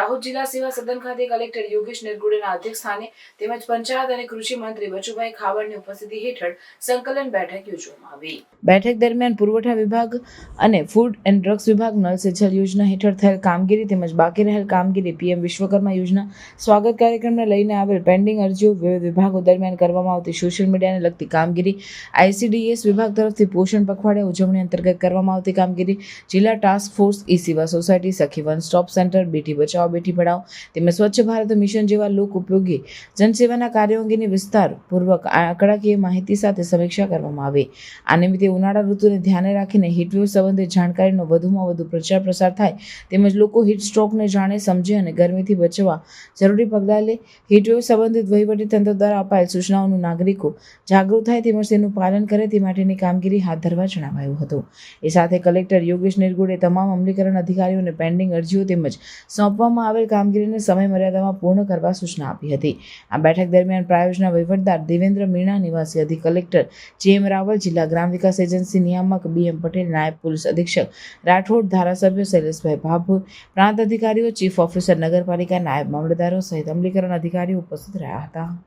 દાહોદ જિલ્લા સેવા સદન ખાતે કલેક્ટર યોગેશ નિરગુડેના અધ્યક્ષસ્થાને તેમજ પંચાયત અને કૃષિ મંત્રી બચુભાઈ ખાવડની ઉપસ્થિતિ હેઠળ સંકલન બેઠક યોજવામાં આવી. બેઠક દરમિયાન પુરવઠા વિભાગ અને ફૂડ એન્ડ ડ્રગ્સ વિભાગ નલ સે જલ યોજના હેઠળ થયેલ કામગીરી તેમજ બાકી રહેલ કામગીરી પીએમ વિશ્વકર્મા યોજના સ્વાગત કાર્યક્રમને લઈને આવેલ પેન્ડિંગ અરજીઓ વિવિધ વિભાગો દરમિયાન કરવામાં આવતી સોશિયલ મીડિયાને લગતી કામગીરી, આઈસીડીએસ વિભાગ તરફથી પોષણ પખવાડિયા ઉજવણી અંતર્ગત કરવામાં આવતી કામગીરી, જિલ્લા ટાસ્ક ફોર્સ ઈ સેવા સોસાયટી, સખી one stop centre, Beti Bachao Beti Padhao તેમજ સ્વચ્છ ભારત મિશન જેવા લોક ઉપયોગી જનસેવાના કાર્યો અંગેની વિસ્તારપૂર્વક આંકડાકીય માહિતી સાથે સમીક્ષા કરવામાં આવે. આ નિમિત્તે ઉનાળા ઋતુને ધ્યાને રાખીને હીટવેવ સંબંધિત જાણકારીનો વધુમાં વધુ પ્રચાર પ્રસાર થાય તેમજ લોકો હીટ સ્ટ્રોકને જાણે, સમજે અને ગરમીથી બચવા જરૂરી પગલાં લે. હીટવેવ સંબંધિત વહીવટી તંત્ર દ્વારા અપાયેલ સૂચનાઓનું નાગરિકો જાગૃત થાય તેમજ તેનું પાલન કરે તે માટેની કામગીરી હાથ ધરવા જણાવાયું હતું. એ સાથે કલેક્ટર યોગેશ નિરગુડે તમામ અમલીકરણ અધિકારીઓને પેન્ડિંગ અરજીઓ તેમજ સોંપવામાં આવેલ કામગીરીને સમય મર્યાદામાં પૂર્ણ કરવા સૂચના આપી હતી. આ બેઠક દરમિયાન પ્રાયોજના વહીવટદાર દેવેન્દ્ર મીણા, નિવાસી અધિક કલેક્ટર એમ રાવલ, જિલ્લા ગ્રામ વિકાસ એજન્સી નિયામક બી એમ પટેલ, નાયબ પોલીસ અધિક્ષક રાઠોડ, ધારાસભ્ય શૈલેષભાઈ ભાભોર પ્રાંત અધિકારીઓ, ચીફ ઓફિસર નગરપાલિકા નાયબ મામલતદારો સહિત અમલીકરણ અધિકારીઓ ઉપસ્થિત રહ્યા હતા.